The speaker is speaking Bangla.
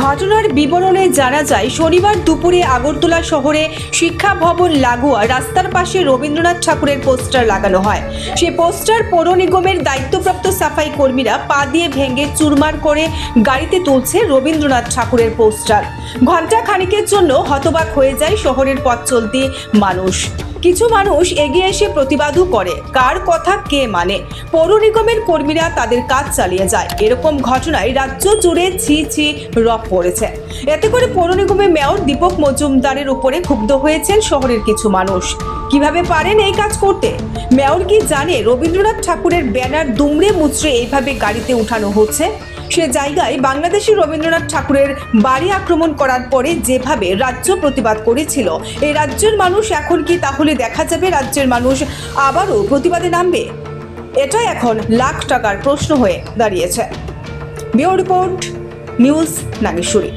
ঘটনার বিবরণে জানা যায়, শনিবার দুপুরে আগরতলা শহরে শিক্ষা ভবন লাগোয়া রাস্তার পাশে রবীন্দ্রনাথ ঠাকুরের পোস্টার লাগানো হয়। সে পোস্টার পৌর নিগমের দায়িত্বপ্রাপ্ত সাফাই কর্মীরা পা দিয়ে ভেঙে চুরমার করে গাড়িতে তুলছে রবীন্দ্রনাথ ঠাকুরের পোস্টার। ঘণ্টা খানিকের জন্য হতবাক হয়ে যায় শহরের পথ চলতি মানুষ। কিছু মানুষ এগিয়ে এসে প্রতিবাদও করে। কার কথা কে মানে? পৌর নিগমের কর্মীরা তাদের কাজ চালিয়ে যায়। এরকম ঘটনায় রাজ্য জুড়ে ছি ছি রব পড়েছে। এতে করে পৌর নিগমের মেয়র দীপক মজুমদারের উপরে ক্ষুব্ধ হয়েছেন শহরের কিছু মানুষ। কীভাবে পারেন এই কাজ করতে? মেয়র কি জানে? রবীন্দ্রনাথ ঠাকুরের ব্যানার দুমড়ে মুচড়ে এইভাবে গাড়িতে উঠানো হচ্ছে? সে জায়গায় বাংলাদেশি রবীন্দ্রনাথ ঠাকুরের বাড়ি আক্রমণ করার পরে যেভাবে রাজ্য প্রতিবাদ করেছিল। এই রাজ্যের মানুষ এখন কি তাহলে দেখা যাবে? রাজ্যের মানুষ আবারও প্রতিবাদে নামবে? এটা এখন লাখ টাকার প্রশ্ন হয়ে দাঁড়িয়েছে। বিও রিপোর্ট, নিউজ নাগেশ্বরী।